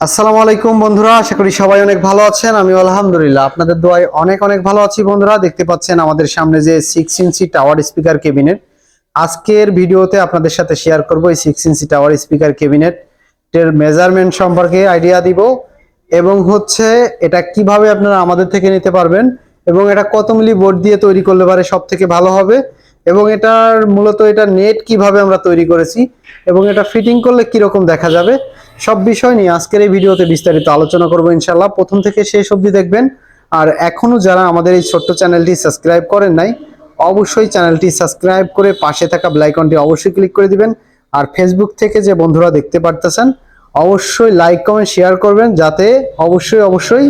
আসসালামু আলাইকুম বন্ধুরা, আশা করি সবাই অনেক ভালো আছেন। আমি আলহামদুলিল্লাহ, আপনাদের দোয়ায় অনেক অনেক ভালো আছি বন্ধুরা। দেখতে পাচ্ছেন আমাদের সামনে যে six inch tower speaker cabinet আজকের ভিডিওতে আপনাদের সাথে শেয়ার করব এই সিক্স ইঞ্চি টাওয়ার স্পিকার কেবিনেটের মেজারমেন্ট সম্পর্কে আইডিয়া দিব এবং হচ্ছে এটা কীভাবে আপনারা আমাদের থেকে নিতে পারবেন এবং এটা কত মিলি বোর্ড দিয়ে তৈরি করলে পারে সব থেকে ভালো হবে এবং এটার মূলত এটা নেট কীভাবে আমরা তৈরি করেছি এবং এটা ফিটিং করলে কীরকম দেখা যাবে সব বিষয় নিয়ে আজকের এই ভিডিওতে বিস্তারিত আলোচনা করব ইনশাল্লাহ প্রথম থেকে শেষ অবধি দেখবেন। আর এখনও যারা আমাদের এই ছোট্ট চ্যানেলটি সাবস্ক্রাইব করেন নাই, অবশ্যই চ্যানেলটি সাবস্ক্রাইব করে পাশে থাকা ব্লাইকনটি অবশ্যই ক্লিক করে দিবেন। আর ফেসবুক থেকে যে বন্ধুরা দেখতে পারতেছেন, অবশ্যই লাইক, কমেন্ট, শেয়ার করবেন যাতে অবশ্যই অবশ্যই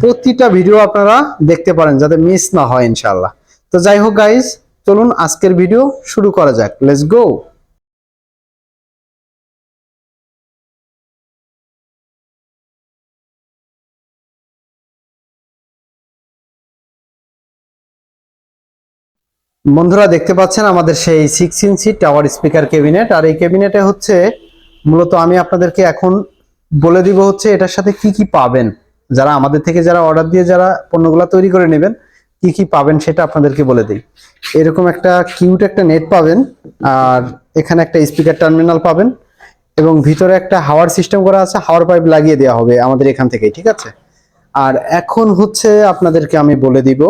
প্রতিটা ভিডিও আপনারা দেখতে পারেন যাতে মিস না হয় ইনশাল্লাহ তো যাই হোক গাইজ চলুন আজকের ভিডিও শুরু করা যাক। লেটস গো বন্ধুরা দেখতে পাচ্ছেন আমাদের সেই six inch tower speaker cabinet আর এই ক্যাবিনেটে হচ্ছে মূলত আমি আপনাদেরকে এখন বলে দিব হচ্ছে এটার সাথে কি কি পাবেন। যারা আমাদের থেকে যারা অর্ডার দিয়ে যারা পণ্যগুলো তৈরি করে নেবেন, কি কি পাবেন সেটা আপনাদেরকে বলে দিই। এরকম একটা কিউট একটা নেট পাবেন, আর এখানে একটা স্পিকার টার্মিনাল পাবেন, এবং ভিতরে একটা হাওয়ার সিস্টেম করা আছে, হাওয়ার পাইপ লাগিয়ে দেওয়া হবে আমাদের এখান থেকে ঠিক আছে? আর এখন হচ্ছে আপনাদেরকে আমি বলে দিব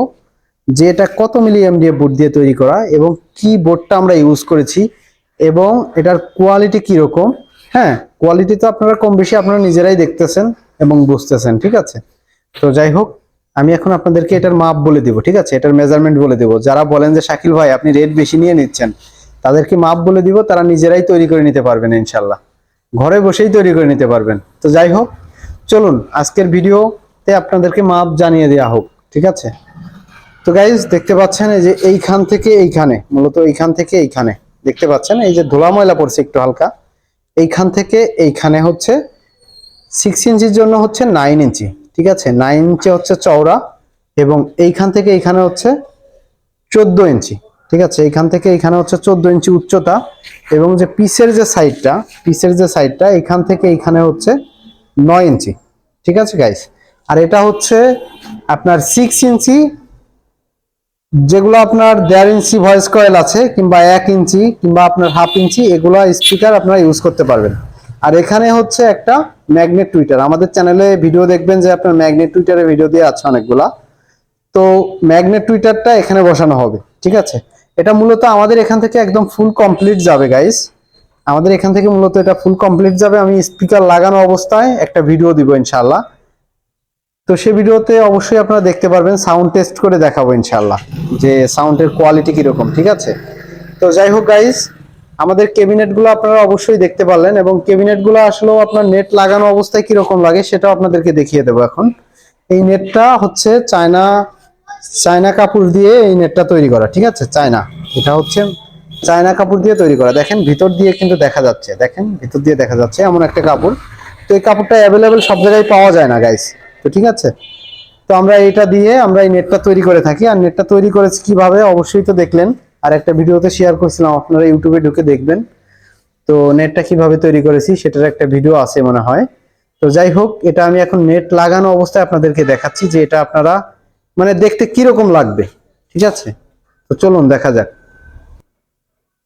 যে এটা কত মিলি এমডিএফ বোর্ড দিয়ে তৈরি করা এবং কি বোর্ডটা আমরা ইউজ করেছি এবং এটার কোয়ালিটি কীরকম? হ্যাঁ কোয়ালিটি তো আপনারা কম বেশি আপনারা নিজেরাই দেখতেছেন এবং বুঝতেছেন, ঠিক আছে? তো যাই হোক, আমি এখন আপনাদেরকে এটার মাপ বলে দিব, ঠিক আছে? এটার মেজারমেন্ট বলে দিব। যারা বলেন যে, শাকিল ভাই, আপনি রেট বেশি নিয়ে নিচ্ছেন, তাদেরকে মাপ বলে দিব, তারা নিজেরাই তৈরি করে নিতে পারবেন ইনশাল্লাহ ঘরে বসেই তৈরি করে নিতে পারবেন। তো যাই হোক, চলুন, আজকের ভিডিওতে আপনাদেরকে মাপ জানিয়ে দেওয়া হোক, ঠিক আছে? তো গাইজ দেখতে পাচ্ছেন এই যে এইখান থেকে এইখানে, মূলত এইখান থেকে এইখানে। দেখতে পাচ্ছেন এই যে ধুলা ময়লা পড়ছে একটু হালকা। এইখান থেকে এইখানে হচ্ছে সিক্স ইঞ্চির জন্য হচ্ছে নাইন ইঞ্চি, ঠিক আছে? নাইন ইঞ্চি হচ্ছে চওড়া এবং এইখান থেকে এইখানে হচ্ছে চোদ্দ ইঞ্চি, ঠিক আছে? এইখান থেকে এইখানে হচ্ছে চোদ্দ ইঞ্চি উচ্চতা এবং যে পিসের যে সাইডটা পিসের যে সাইডটা এইখান থেকে এইখানে হচ্ছে নয় ইঞ্চি, ঠিক আছে গাইস আর এটা হচ্ছে আপনার সিক্স ইঞ্চি যেগুলো আপনার দেড় ইঞ্চি ভয়েস কয়েল আছে কিংবা এক ইঞ্চি কিংবা আপনার হাফ ইঞ্চি, এগুলো স্পিকার আপনারা ইউজ করতে পারবেন। আর এখানে হচ্ছে একটা ম্যাগনেট টুইটার আমাদের চ্যানেলে ভিডিও দেখবেন যে আপনার ম্যাগনেট টুইটারে ভিডিও দিয়ে আছে অনেকগুলা। তো ম্যাগনেট টুইটারটা এখানে বসানো হবে, ঠিক আছে? এটা মূলত আমাদের এখান থেকে একদম ফুল কমপ্লিট যাবে গাইস আমাদের এখান থেকে মূলত এটা ফুল কমপ্লিট যাবে। আমি স্পিকার লাগানো অবস্থায় একটা ভিডিও দিব ইনশাল্লাহ তো সে ভিডিওতে অবশ্যই আপনারা দেখতে পারবেন সাউন্ড টেস্ট করে দেখাবো ইনশাল্লাহ যে সাউন্ডের কোয়ালিটি কীরকম, ঠিক আছে? তো যাই হোক গাইস আমাদের ক্যাবিনেটগুলো আপনারা অবশ্যই দেখতে পারলেন এবং ক্যাবিনেটগুলো আসলেও আপনার নেট লাগানো অবস্থায় কীরকম লাগে সেটাও আপনাদেরকে দেখিয়ে দেবো এখন। এই নেটটা হচ্ছে চায়না চায়না কাপড় দিয়ে এই নেটটা তৈরি করা, ঠিক আছে? চায়না, এটা হচ্ছে চায়না কাপড় দিয়ে তৈরি করা। দেখেন, ভিতর দিয়ে কিন্তু দেখা যাচ্ছে, দেখেন, ভিতর দিয়ে দেখা যাচ্ছে এমন একটা কাপড়। তো এই কাপড়টা অ্যাভেলেবেল সব জায়গায় পাওয়া যায় না গাইস তো ঠিক আছে? তো আমরা এটা দিয়ে আমরা এই নেটটা তৈরি করে থাকি। আর নেটটা তৈরি করেছি কীভাবে? অবশ্যই তো দেখলেন। আর একটা ভিডিওতে শেয়ার করছিলাম, আপনারা ইউটিউবে ঢুকে দেখবেন। তো নেটটা কীভাবে তৈরি করেছি সেটার একটা ভিডিও আছে মনে হয়। তো যাই হোক, এটা আমি এখন নেট লাগানো অবস্থায় আপনাদেরকে দেখাচ্ছি যে এটা আপনারা মানে দেখতে কীরকম লাগবে। ঠিক আছে? তো চলুন দেখা যাক।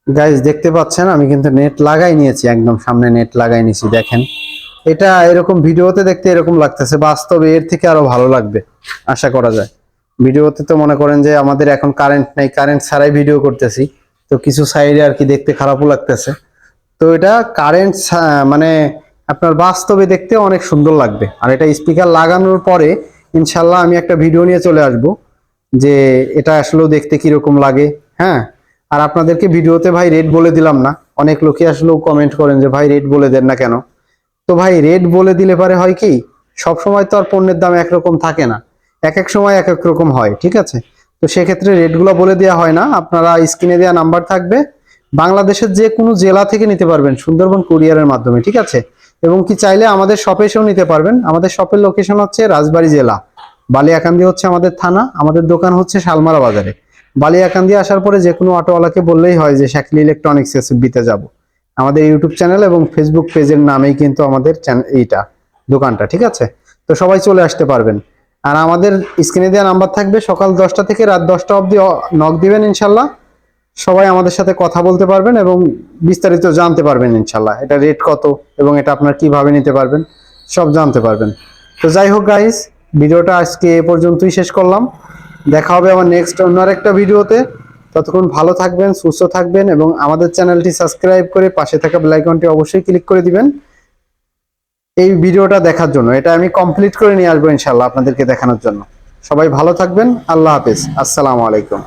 গাইজ দেখতে পাচ্ছেন, আমি কিন্তু নেট লাগাই নিয়েছি, একদম সামনে নেট লাগাই নিয়েছি, দেখেন। এটা এরকম ভিডিওতে দেখতে এরকম লাগতেছে, বাস্তবে এর থেকে আরও ভালো লাগবে, আশা করা যায়। ভিডিওতে তো মনে করেন যে আমাদের এখন কারেন্ট নাই কারেন্ট ছাড়াই ভিডিও করতেছি, তো কিছু সাইডে আর কি দেখতে খারাপও লাগতেছে। তো এটা কারেন্ট মানে আপনার বাস্তবে দেখতে অনেক সুন্দর লাগবে। আর এটা স্পিকার লাগানোর পরে ইনশাল্লাহ আমি একটা ভিডিও নিয়ে চলে আসব, যে এটা আসলেও দেখতে কীরকম লাগে হ্যাঁ? আর আপনাদেরকে ভিডিওতে ভাই রেট বলে দিলাম না, অনেক লোকে আসলেও কমেন্ট করেন যে, ভাই রেট বলে দেন না কেন? তো ভাই রেট বলে দিলে পারে হয় কি সব সময় তো আর পণ্যের দাম একরকম থাকে না। এক এক সময় এক এক রকম হয়, ঠিক আছে? তো সেক্ষেত্রে রেটগুলো বলে দেওয়া হয় না। আপনারা স্ক্রিনে দেওয়া নাম্বার থাকবে। বাংলাদেশের যে কোনো জেলা থেকে নিতে পারবেন, সুন্দরবন কুরিয়ারের মাধ্যমে, ঠিক আছে? এবং কি চাইলে আমাদের শপে এসেও নিতে পারবেন। আমাদের শপের লোকেশন হচ্ছে রাজবাড়ি জেলা। বালিয়াকান্দি হচ্ছে আমাদের থানা, আমাদের দোকান হচ্ছে শালমারা বাজারে। বালিয়াকান্দি আসার পরে যে কোনো অটোওয়ালাকে বললেই হয় যে শাকিল ইলেকট্রনিক্স এসবিতে যাব। আমাদের ইউটিউব চ্যানেল এবং ফেসবুক পেজের নামেই কিন্তু আমাদের এইটা, দোকানটা, ঠিক আছে? তো সবাই চলে আসতে পারবেন। আর আমাদের স্ক্রিনে দেওয়া নাম্বার থাকবে, সকাল দশটা থেকে রাত দশটা অবধি নক দিবেন ইনশাল্লাহ। সবাই আমাদের সাথে কথা বলতে পারবেন এবং বিস্তারিত জানতে পারবেন ইনশাল্লাহ। এটা রেট কত এবং এটা আপনার কীভাবে নিতে পারবেন, সব জানতে পারবেন। তো যাই হোক গাইস ভিডিওটা আজকে এ পর্যন্তই শেষ করলাম। দেখা হবে আমার নেক্সট অন্য একটা ভিডিওতে ততক্ষণ ভালো থাকবেন, সুস্থ থাকবেন এবং আমাদের চ্যানেলটি সাবস্ক্রাইব করে পাশে থাকা বেলাইকনটি অবশ্যই ক্লিক করে দিবেন। এই ভিডিওটা দেখার জন্য, এটা আমি কমপ্লিট করে নিয়ে আসব ইনশাল্লাহ আপনাদেরকে দেখানোর জন্য। সবাই ভালো থাকবেন, আল্লাহ হাফিজ, আসসালামু আলাইকুম।